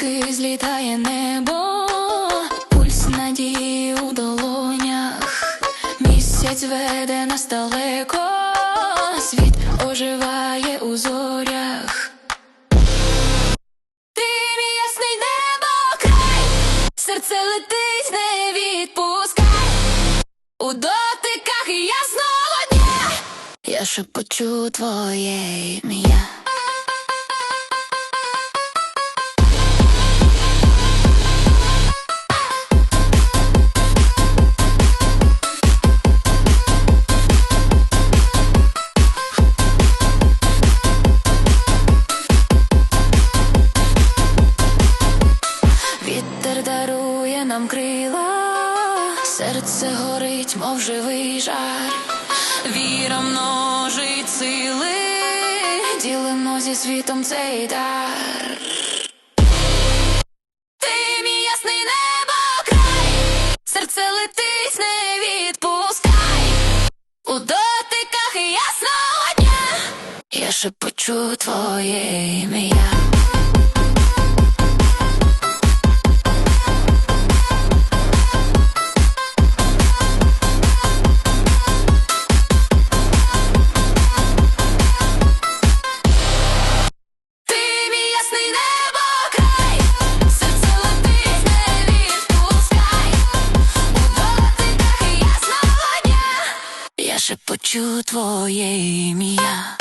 птахи злітає небо, пульс надії у долонях, місяць веде нас далеко, світ оживає у зорях. Ти мій ясний небо край, серце летить, не відпускай. У дотиках ясного дня я шепочу твоє ім'я. Нам крила, серце горить, мов живий жар, віра множить сили, ділимо зі світом цей дар. Ти мій ясний небо край, серце летить, не відпускай. У дотиках ясного дня я шепочу твоє ім'я. Шепочу твоє ім'я.